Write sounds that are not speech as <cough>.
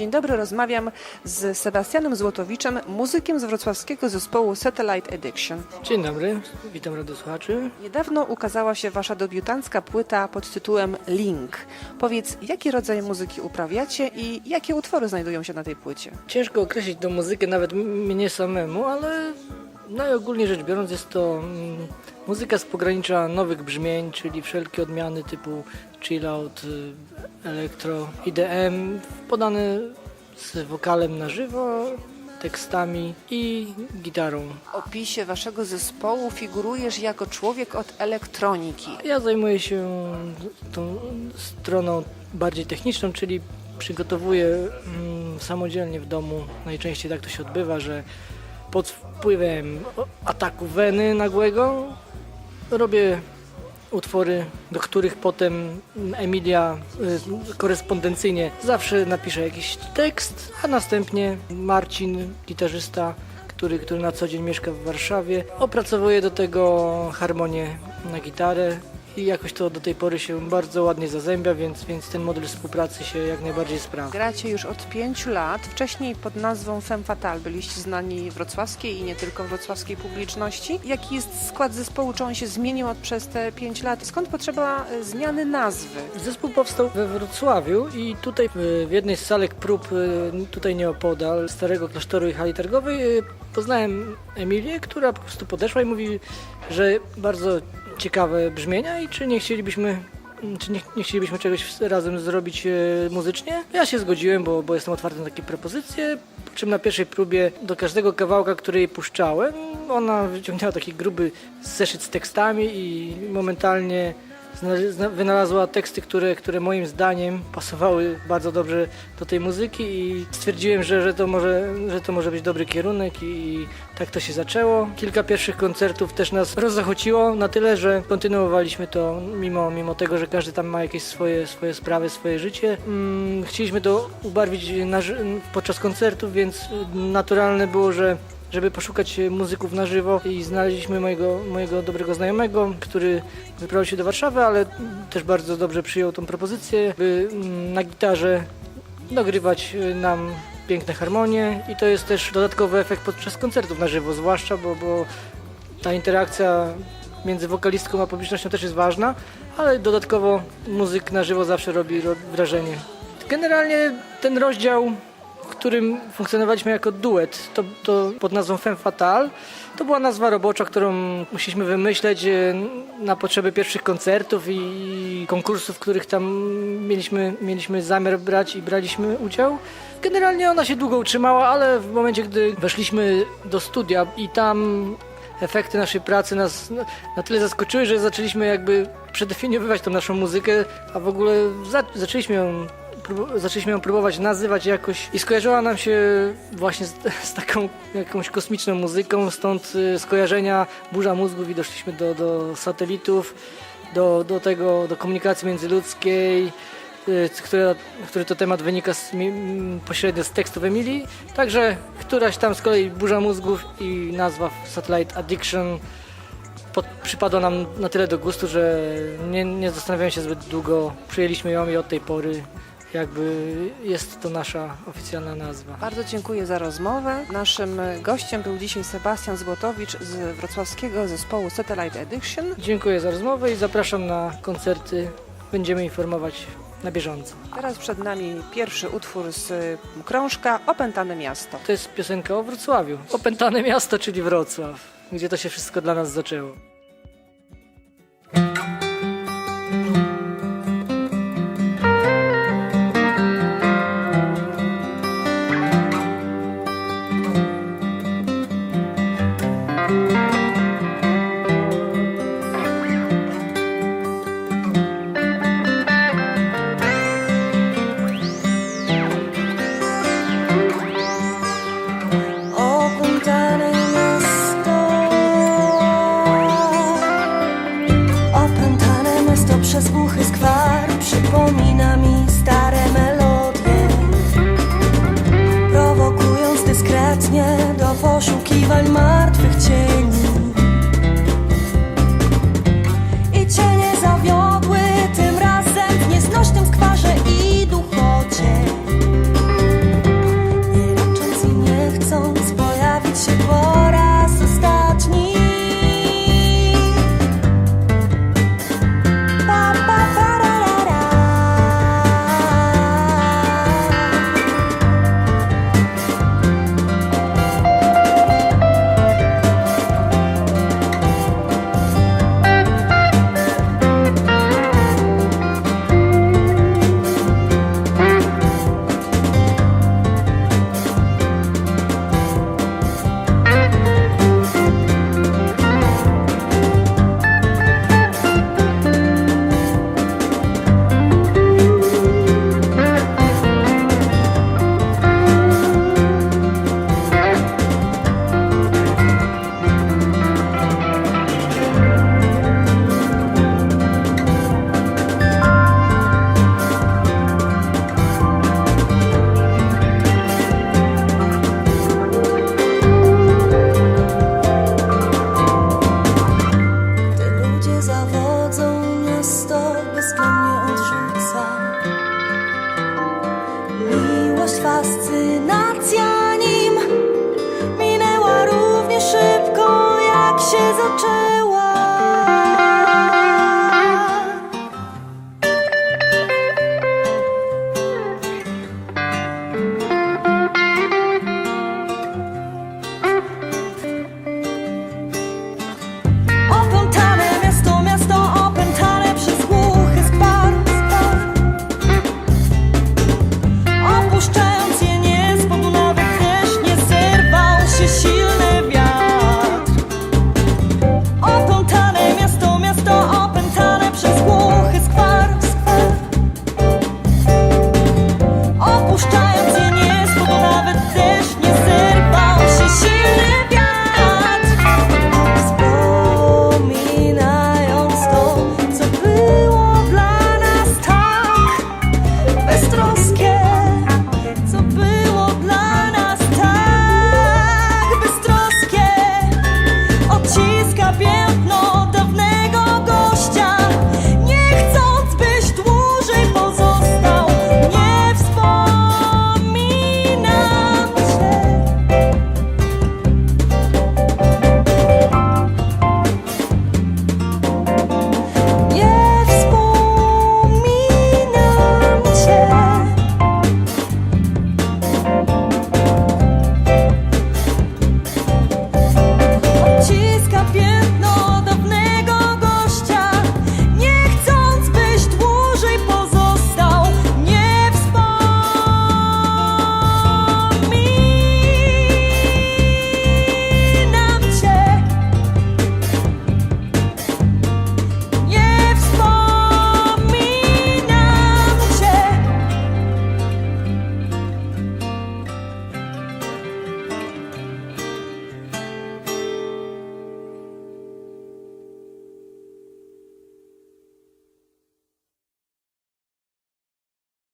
Dzień dobry, rozmawiam z Sebastianem Złotowiczem, muzykiem z wrocławskiego zespołu Satellite Addiction. Dzień dobry, witam radiosłuchaczy. Niedawno ukazała się wasza debiutancka płyta pod tytułem Link. Powiedz, jaki rodzaj muzyki uprawiacie i jakie utwory znajdują się na tej płycie? Ciężko określić tą muzykę nawet mnie samemu, ale najogólniej rzecz biorąc jest to mm, muzyka z pogranicza nowych brzmień, czyli wszelkie odmiany typu chill out, y, elektro, IDM, podane z wokalem na żywo, tekstami i gitarą. W opisie waszego zespołu figurujesz jako człowiek od elektroniki. Ja zajmuję się tą stroną bardziej techniczną, czyli przygotowuję mm, samodzielnie w domu. Najczęściej tak to się odbywa, że pod wpływem ataku weny nagłego robię utwory, do których potem Emilia y, korespondencyjnie zawsze napisze jakiś tekst, a następnie Marcin, gitarzysta, który, który na co dzień mieszka w Warszawie, opracowuje do tego harmonię na gitarę i jakoś to do tej pory się bardzo ładnie zazębia, więc, więc ten model współpracy się jak najbardziej sprawdza. Gracie już od pięciu lat, wcześniej pod nazwą Femme Fatale byliście znani wrocławskiej i nie tylko wrocławskiej publiczności. Jaki jest skład zespołu, czy on się zmienił od przez te pięć lat? Skąd potrzeba e, zmiany nazwy? Zespół powstał we Wrocławiu i tutaj y, w jednej z salek prób y, tutaj nieopodal starego klasztoru i hali targowej poznałem Emilię, która po prostu podeszła i mówi, że bardzo ciekawe brzmienia i czy nie chcielibyśmy czy nie, nie chcielibyśmy czegoś razem zrobić e, muzycznie? Ja się zgodziłem, bo, bo jestem otwarty na takie propozycje. Po czym na pierwszej próbie do każdego kawałka, który jej puszczałem, ona wyciągnęła taki gruby zeszyt z tekstami i momentalnie wynalazła teksty, które, które moim zdaniem pasowały bardzo dobrze do tej muzyki i stwierdziłem, że, że, to, może, że to może być dobry kierunek i tak to się zaczęło. Kilka pierwszych koncertów też nas rozzachociło na tyle, że kontynuowaliśmy to mimo, mimo tego, że każdy tam ma jakieś swoje, swoje sprawy, swoje życie. Mm, chcieliśmy to ubarwić na, podczas koncertów, więc naturalne było, że żeby poszukać e, muzyków na żywo i znaleźliśmy mojego, mojego dobrego znajomego, który wyprawił się do Warszawy, ale też bardzo dobrze przyjął tą propozycję, by mm, na gitarze dogrywać e, nam piękne harmonie i to jest też dodatkowy efekt podczas koncertów na żywo, zwłaszcza, bo, bo ta interakcja między wokalistką a publicznością też jest ważna, ale dodatkowo muzyk na żywo zawsze robi ro- wrażenie. Generalnie ten rozdział którym funkcjonowaliśmy jako duet, to, to pod nazwą Femme Fatale. To była nazwa robocza, którą musieliśmy wymyśleć e, na potrzeby pierwszych koncertów i konkursów, w których tam mieliśmy, mieliśmy zamiar brać i braliśmy udział. Generalnie ona się długo utrzymała, ale w momencie, gdy weszliśmy do studia i tam efekty naszej pracy nas na- tyle zaskoczyły, że zaczęliśmy jakby przedefiniowywać tą naszą muzykę, a w ogóle za, zaczęliśmy ją zaczęliśmy ją próbować nazywać jakoś i skojarzyła nam się właśnie z, <laughs> z taką jakąś kosmiczną muzyką, stąd y, skojarzenia burza mózgów i doszliśmy do, do satelitów, do, do tego, do komunikacji międzyludzkiej, y, która, który to temat wynika z, mi- m, pośrednio z tekstów Emilii. Także któraś tam z kolei burza mózgów i nazwa Satellite Addiction pod, przypadła nam na tyle do gustu, że nie, nie zastanawiałem się zbyt długo. Przyjęliśmy ją i od tej pory jakby jest to nasza oficjalna nazwa. Bardzo dziękuję za rozmowę. Naszym gościem był dzisiaj Sebastian Złotowicz z wrocławskiego zespołu Satellite Addiction. Dziękuję za rozmowę i zapraszam na koncerty. Będziemy informować na bieżąco. Teraz przed nami pierwszy utwór z krążka Opętane Miasto. To jest piosenka o Wrocławiu. Opętane miasto, czyli Wrocław, gdzie to się wszystko dla nas zaczęło.